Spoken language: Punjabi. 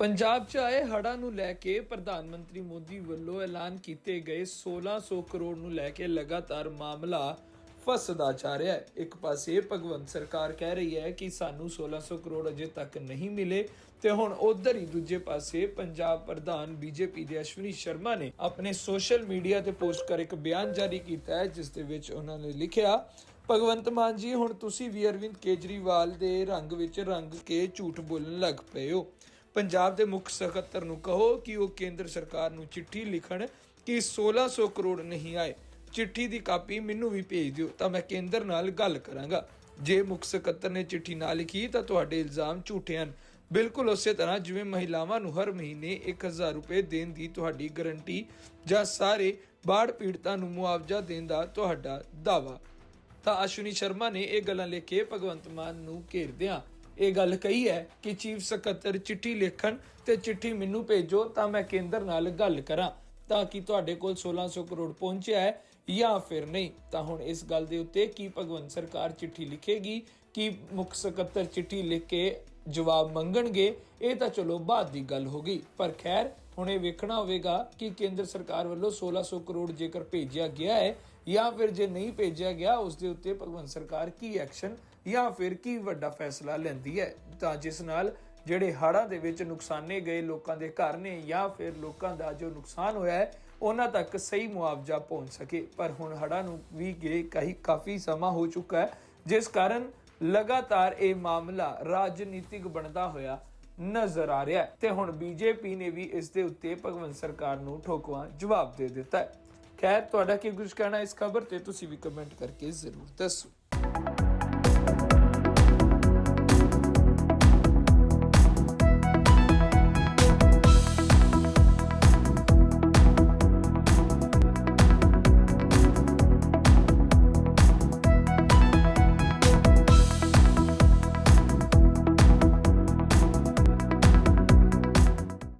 ਪੰਜਾਬ 'ਚ ਆਏ ਹੜ੍ਹਾਂ ਨੂੰ ਲੈ ਕੇ ਪ੍ਰਧਾਨ ਮੰਤਰੀ ਮੋਦੀ ਵੱਲੋਂ ਐਲਾਨ ਕੀਤੇ ਗਏ 1600 ਕਰੋੜ ਨੂੰ ਲੈ ਕੇ ਲਗਾਤਾਰ ਮਾਮਲਾ ਫਸਦਾ ਜਾ ਰਿਹਾ ਹੈ। ਇੱਕ ਪਾਸੇ ਭਗਵੰਤ ਸਰਕਾਰ ਕਹਿ ਰਹੀ ਹੈ ਕਿ ਸਾਨੂੰ 1600 ਕਰੋੜ ਅਜੇ ਤੱਕ ਨਹੀਂ ਮਿਲੇ ਤੇ ਹੁਣ ਉਧਰ ਹੀ ਦੂਜੇ ਪਾਸੇ ਪੰਜਾਬ ਪ੍ਰਧਾਨ ਬੀਜੇਪੀ ਦੇ ਅਸ਼ਵਨੀ ਸ਼ਰਮਾ ਨੇ ਆਪਣੇ ਸੋਸ਼ਲ ਮੀਡੀਆ ਤੇ ਪੋਸਟ ਕਰ ਇੱਕ ਬਿਆਨ ਜਾਰੀ ਕੀਤਾ ਹੈ, ਜਿਸ ਦੇ ਵਿੱਚ ਉਹਨਾਂ ਨੇ ਲਿਖਿਆ, ਭਗਵੰਤ ਮਾਨ ਜੀ, ਹੁਣ ਤੁਸੀਂ ਵੀ ਅਰਵਿੰਦ ਕੇਜਰੀਵਾਲ ਦੇ ਰੰਗ ਵਿੱਚ ਰੰਗ ਕੇ ਝੂਠ ਬੋਲਣ ਲੱਗ ਪਏ ਹੋ। ਪੰਜਾਬ ਦੇ ਮੁੱਖ ਸਕੱਤਰ ਨੂੰ ਕਹੋ ਕਿ ਉਹ ਕੇਂਦਰ ਸਰਕਾਰ ਨੂੰ ਚਿੱਠੀ ਲਿਖਣ ਕਿ 1600 ਕਰੋੜ ਨਹੀਂ ਆਏ। ਚਿੱਠੀ ਦੀ ਕਾਪੀ ਮੈਨੂੰ ਵੀ ਭੇਜ ਦਿਓ, ਤਾਂ ਮੈਂ ਕੇਂਦਰ ਨਾਲ ਗੱਲ ਕਰਾਂਗਾ। ਜੇ ਮੁੱਖ ਸਕੱਤਰ ਨੇ ਚਿੱਠੀ ਨਾ ਲਿਖੀ, ਤਾਂ ਤੁਹਾਡੇ ਇਲਜ਼ਾਮ ਝੂਠੇ ਹਨ। ਬਿਲਕੁਲ ਉਸੇ ਤਰ੍ਹਾਂ ਜਿਵੇਂ ਮਹਿਲਾਵਾਂ ਨੂੰ ਹਰ ਮਹੀਨੇ 1000 ਰੁਪਏ ਦੇਣ ਦੀ ਤੁਹਾਡੀ ਗਾਰੰਟੀ ਜਾਂ ਸਾਰੇ ਬਾੜ ਪੀੜਤਾਂ ਨੂੰ ਮੁਆਵਜ਼ਾ ਦੇਣ ਦਾ ਤੁਹਾਡਾ ਦਾਵਾ ਤਾਂ ਅਸ਼ਵਨੀ ਸ਼ਰਮਾ ਨੇ ਇਹ ਗੱਲਾਂ ਲਿਖ ਕੇ ਭਗਵੰਤ ਮਾਨ ਨੂੰ ਘੇਰਦਿਆਂ ਇਹ ਗੱਲ ਕਹੀ ਹੈ ਕਿ ਚੀਫ ਸਕੱਤਰ ਚਿੱਠੀ ਲਿਖਣ ਤੇ ਚਿੱਠੀ ਮੈਨੂੰ ਭੇਜੋ ਤਾਂ ਮੈਂ ਕੇਂਦਰ ਨਾਲ ਗੱਲ ਕਰਾਂ, ਤਾਂ ਕਿ ਤੁਹਾਡੇ ਕੋਲ 1600 ਕਰੋੜ ਪਹੁੰਚਿਆ ਹੈ ਜਾਂ ਫਿਰ ਨਹੀਂ। ਤਾਂ ਹੁਣ ਇਸ ਗੱਲ ਦੇ ਉੱਤੇ ਕੀ ਭਗਵੰਤ ਸਰਕਾਰ ਚਿੱਠੀ ਲਿਖੇਗੀ? ਕਿ ਮੁੱਖ ਸਕੱਤਰ ਚਿੱਠੀ ਲਿਖ ਕੇ ਜਵਾਬ ਮੰਗਣਗੇ? ਇਹ ਤਾਂ ਚਲੋ ਬਾਅਦ ਦੀ ਗੱਲ ਹੋ ਗਈ। ਪਰ ਖੈਰ, ਹੁਣ ਇਹ ਵੇਖਣਾ ਹੋਵੇਗਾ ਕਿ ਕੇਂਦਰ ਸਰਕਾਰ ਵੱਲੋਂ 1600 ਕਰੋੜ ਜੇਕਰ ਭੇਜਿਆ ਗਿਆ ਹੈ ਜਾਂ ਫਿਰ ਜੇ ਨਹੀਂ ਭੇਜਿਆ ਗਿਆ, ਉਸ ਦੇ ਉੱਤੇ ਭਗਵੰਤ ਸਰਕਾਰ ਕੀ ਐਕਸ਼ਨ ਜਾਂ ਫਿਰ ਕੀ ਵੱਡਾ ਫੈਸਲਾ ਲੈਂਦੀ ਹੈ? ਤਾਂ ਜਿਸ ਨਾਲ ਜਿਹੜੇ ਹੜ੍ਹਾਂ ਦੇ ਵਿੱਚ ਨੁਕਸਾਨੇ ਗਏ ਲੋਕਾਂ ਦੇ ਘਰ ਨੇ ਜਾਂ ਫਿਰ ਲੋਕਾਂ ਦਾ ਜੋ ਨੁਕਸਾਨ ਹੋਇਆ ਹੈ, ਉਹਨਾਂ ਤੱਕ ਸਹੀ ਮੁਆਵਜ਼ਾ ਪਹੁੰਚ ਸਕੇ। ਪਰ ਹੁਣ ਹੜ੍ਹਾਂ ਨੂੰ ਵੀ ਗਏ ਕਈ ਕਾਫੀ ਸਮਾਂ ਹੋ ਚੁੱਕਾ ਹੈ, ਜਿਸ ਕਾਰਨ ਲਗਾਤਾਰ ਇਹ ਮਾਮਲਾ ਰਾਜਨੀਤਿਕ ਬਣਦਾ ਹੋਇਆ ਨਜ਼ਰ ਆ ਰਿਹਾ ਹੈ। ਤੇ ਹੁਣ ਬੀਜੇਪੀ ਨੇ ਵੀ ਇਸ ਦੇ ਉੱਤੇ ਭਗਵੰਤ ਸਰਕਾਰ ਨੂੰ ਠੋਕਵਾ ਜਵਾਬ ਦੇ ਦਿੱਤਾ ਹੈ। ਖੈਰ, ਤੁਹਾਡਾ ਕੀ ਕੁਝ ਕਹਿਣਾ ਇਸ ਖਬਰ ਤੇ? ਤੁਸੀਂ ਵੀ ਕਮੈਂਟ ਕਰਕੇ ਜ਼ਰੂਰ ਦੱਸੋ।